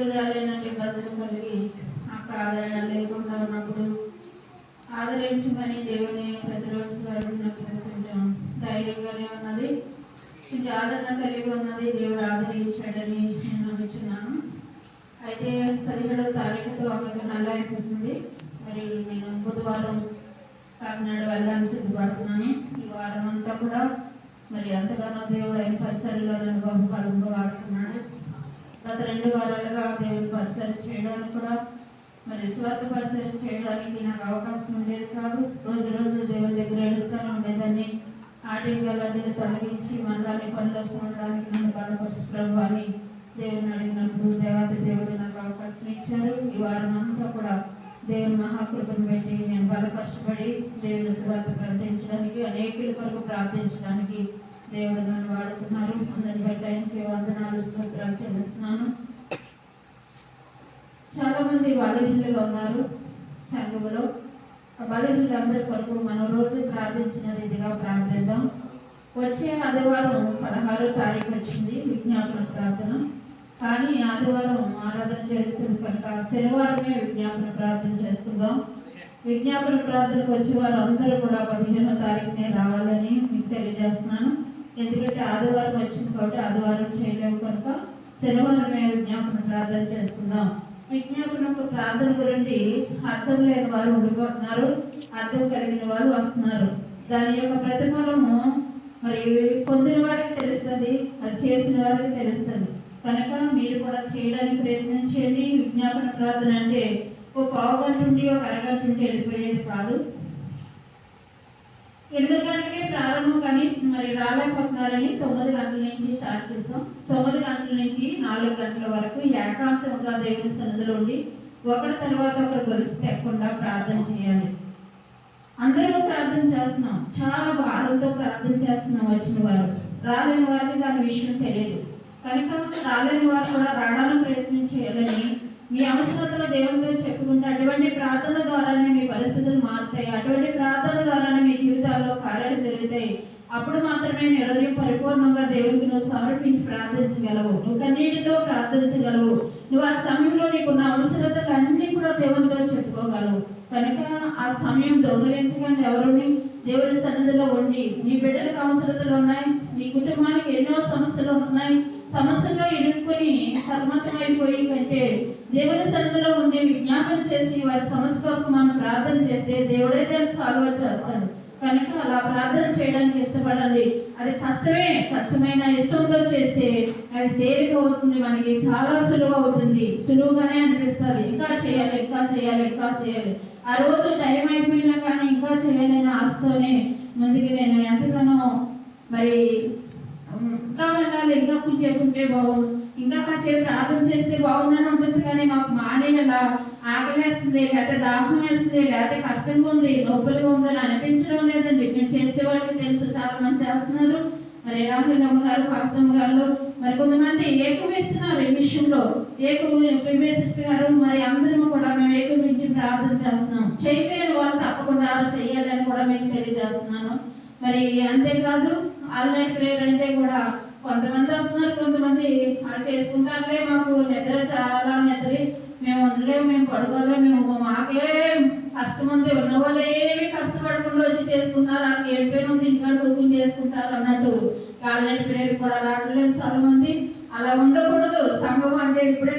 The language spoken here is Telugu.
హృదయాలైనటువంటి ఇబ్బందులు కలిగి నాకు ఆదరణ లేకుండా ఉన్నప్పుడు ఆదరించమని దేవుని ప్రతిరోజు అడుగునప్పుడు కొంచెం ధైర్యంగానే ఉన్నది కొంచెం ఆదరణ కలిగి ఉన్నది దేవుడు ఆదరించాడని నేను అనుకున్నాను అయితే పదిహేడవ తారీఖుతో అక్కడ నల్ల అయిపోతుంది. మరి నేను బుధవారం కాకినాడ వెళ్ళాలని సిద్ధపడుతున్నాను. ఈ వారం అంతా కూడా మరి ఎంతగానో దేవుడు అయిన పరిసరాల్లో నన్ను బహుకాలంగా వాడుతున్నాడు. గత రెండు వారాలుగా దేవుని పరిచయం చేయడానికి కూడా మరి స్వార్థ పరిచయం చేయడానికి నాకు అవకాశం ఉండేది కాదు. రోజు రోజు దేవుని దగ్గర ఏడుస్తూనే ఉండేదాన్ని. ఆటంకాలన్నీ తొలగించి మనల్ని పనులు ఉండడానికి నన్ను బలపరుచు ప్రభావాన్ని దేవుని అడిగినప్పుడు దేవత దేవుడు నాకు అవకాశం ఇచ్చారు. ఈ వారం అంతా కూడా దేవుని మహాకృపను పెట్టి నేను బలపరచబడి దేవుని సువార్త ప్రకటించడానికి అనేకుల కొరకు ప్రార్థించడానికి దేవుడు నన్ను వాడుతున్నారు అందరి బట్టి ఆయనకి వందనాలు స్తోత్రాలు చెల్లిస్తున్నాను. చాలా మంది బలహీనులుగా ఉన్నారు సంఘములో. ఆ బలహీనులందరి కొరకు మనం రోజు ప్రార్థించిన రీతిగా ప్రార్థిద్దాం. వచ్చే ఆదివారం పదహారో తారీఖు వచ్చింది విజ్ఞాపన ప్రార్థన. కానీ ఆదివారం ఆరాధన జరుగుతుంది కనుక శనివారమే విజ్ఞాపన ప్రార్థన చేసుకుందాం. విజ్ఞాపన ప్రార్థనకు వచ్చే వారు అందరూ కూడా పదిహేనో తారీఖునే రావాలని మీకు తెలియజేస్తున్నాను. ఎందుకంటే ఆదివారం వచ్చింది కాబట్టి ఆదివారం చేయలేము కనుక శనివారం మేము విజ్ఞాపన ప్రార్థన చేసుకుందాం. విజ్ఞాపనకు ప్రార్థన గురించి అర్థం లేని వారు ఉండిపోతున్నారు అర్థం కలిగిన వారు వస్తున్నారు. దాని యొక్క ప్రతిఫలము మరి పొందిన వారికి తెలుస్తుంది అది చేసిన వారికి తెలుస్తుంది. కనుక మీరు కూడా చేయడానికి ప్రయత్నించండి విజ్ఞాపన ప్రార్థన అంటే ఒక పావు గంట నుండి ఒక అరగంట నుండి వెళ్ళిపోయేది కాదు. ఎనిమిది గంటలకే ప్రారంభం కానీ మరి రాలేకపోతున్నారని తొమ్మిది గంటల నుంచి స్టార్ట్ చేసాం. తొమ్మిది గంటల నుంచి నాలుగు గంటల వరకు ఏకాంతంగా దేవుని సన్నిధిలో ఉండి ఒకరి తర్వాత ఒకరు గొలుసు తెక్కకుండా ప్రార్థన చేయాలి. అందరూ ప్రార్థన చేస్తున్నాం. చాలా బాధలతో ప్రార్థన చేస్తున్నాం వచ్చిన వారు. రాలేని వారికి దాని విషయం తెలియదు. కనుక రాలేని వారు కూడా రావడానికి ప్రయత్నం చేయాలని మీ అవసరతలో దేవునితో చెప్పుకుంటే అటువంటి ప్రార్థన ద్వారానే మీ పరిస్థితులు మారుతాయి. అటువంటి ప్రార్థన ద్వారానే మీ జీవితాల్లో కార్యాలు జరుగుతాయి. అప్పుడు మాత్రమే నీ పరిపూర్ణంగా దేవునికి నువ్వు సమర్పించి ప్రార్థించగలవు. నువ్వు కన్నీటితో ప్రార్థించగలవు. నువ్వు ఆ సమయంలో నీకున్న అవసరతలు అన్ని కూడా దేవునితో చెప్పుకోగలవు. కనుక ఆ సమయం దొంగలించకండి. ఎవరుని? దేవుని సన్నిధిలో ఉండి నీ బిడ్డలకు అవసరతలు ఉన్నాయి. నీ కుటుంబానికి ఎన్నో సమస్యలు ఉన్నాయి. సమస్యల్లో ఎదుర్కొని సర్మతమైపోయి కంటే దేవుని సన్నిధిలో ఉండి విజ్ఞాపన చేసి వారి సమస్య కొరకు మనం ప్రార్థన చేస్తే దేవుడైతే సాల్వ్ చేస్తాడు. కనుక అలా ప్రార్థన చేయడానికి ఇష్టపడండి. అది కష్టమే కష్టమైన ఇష్టంతో చేస్తే అది తేలిక అవుతుంది మనకి చాలా సులువు అవుతుంది. సులువుగానే అనిపిస్తుంది. ఇంకా చేయాలి ఇంకా చేయాలి ఇంకా చేయాలి. ఆ రోజు టైం అయిపోయినా కానీ ఇంకా చేయాలని ఆశతోనే ముందుకు నేను ఎంతగానో మరి వాళ్ళు ఇంకా కొంచెంసేపు ఉంటే బాగుండు? ఇంకా కాసేపు ప్రార్థన చేస్తే బాగుందని ఉంటుంది కానీ మాకు మానేలా ఆకలి వేస్తుంది లేకపోతే దాహం వేస్తుంది లేకపోతే కష్టంగా ఉంది నొప్పులుగా ఉంది అని అనిపించడం లేదండి. మేము చేసే వాళ్ళకి తెలుసు చాలా మంది చేస్తున్నారు. మరి రాహుల్ అమ్మగారు గారు గారు మరి కొంతమంది ఏకమిస్తున్నారు ఈ విషయంలో. ఏక సిస్టర్ గారు మరి అందరం కూడా మేము ఏకమించి ప్రార్థన చేస్తున్నాం. చేయలేని వాళ్ళు తప్పకుండా చేయాలని కూడా మీకు తెలియజేస్తున్నాను. మరి అంతేకాదు ఆల్రెడీ ప్రేయర్ అంటే కూడా కొంతమంది వస్తున్నారు కొంతమంది అది చేసుకుంటారులే మాకు. నిద్ర చాలా నిద్ర. మేము ఉండలేము మేము పడుకోలేము మేము మాకే కష్టమంది. ఉన్న వాళ్ళు ఏమి కష్టపడకుండా వచ్చి చేసుకుంటారు. వాళ్ళకి ఏం పేరు ఉంది ఇంకా చేసుకుంటారు అన్నట్టు. కాలేజ్ పిల్లలు కూడా రావట్లేదు చాలా మంది. అలా ఉండకూడదు. సంఘం అంటే ఇప్పుడే